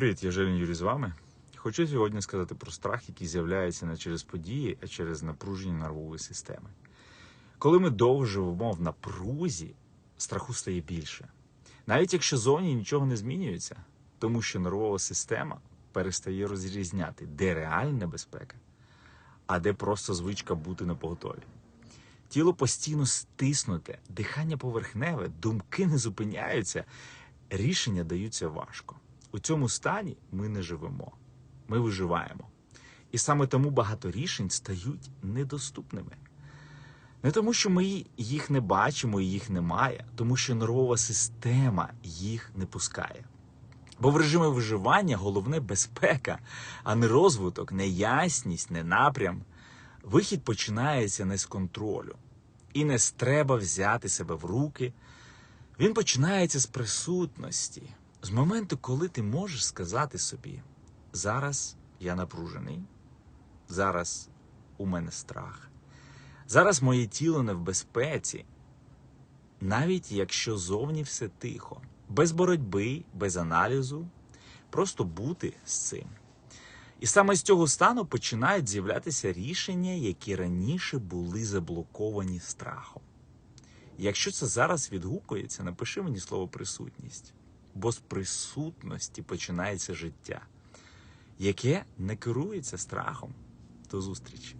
Привіт, я Желін Юрій з вами. Хочу сьогодні сказати про страх, який з'являється не через події, а через напруження нервової системи. Коли ми довго живемо в напрузі, страху стає більше. Навіть якщо зовні нічого не змінюється, тому що нервова система перестає розрізняти, де реальна небезпека, а де просто звичка бути на поготові. Тіло постійно стиснуте, дихання поверхневе, думки не зупиняються, рішення даються важко. У цьому стані ми не живемо, ми виживаємо. І саме тому багато рішень стають недоступними. Не тому, що ми їх не бачимо і їх немає, тому що нервова система їх не пускає. Бо в режимі виживання головне безпека, а не розвиток, не ясність, не напрям. Вихід починається не з контролю. І не з треба взяти себе в руки. Він починається з присутності, з моменту, коли ти можеш сказати собі: зараз я напружений, зараз у мене страх, зараз моє тіло не в безпеці, навіть якщо зовні все тихо, без боротьби, без аналізу, просто бути з цим. І саме з цього стану починають з'являтися рішення, які раніше були заблоковані страхом. Якщо це зараз відгукується, напиши мені слово присутність, бо з присутності починається життя, яке не керується страхом. До зустрічі!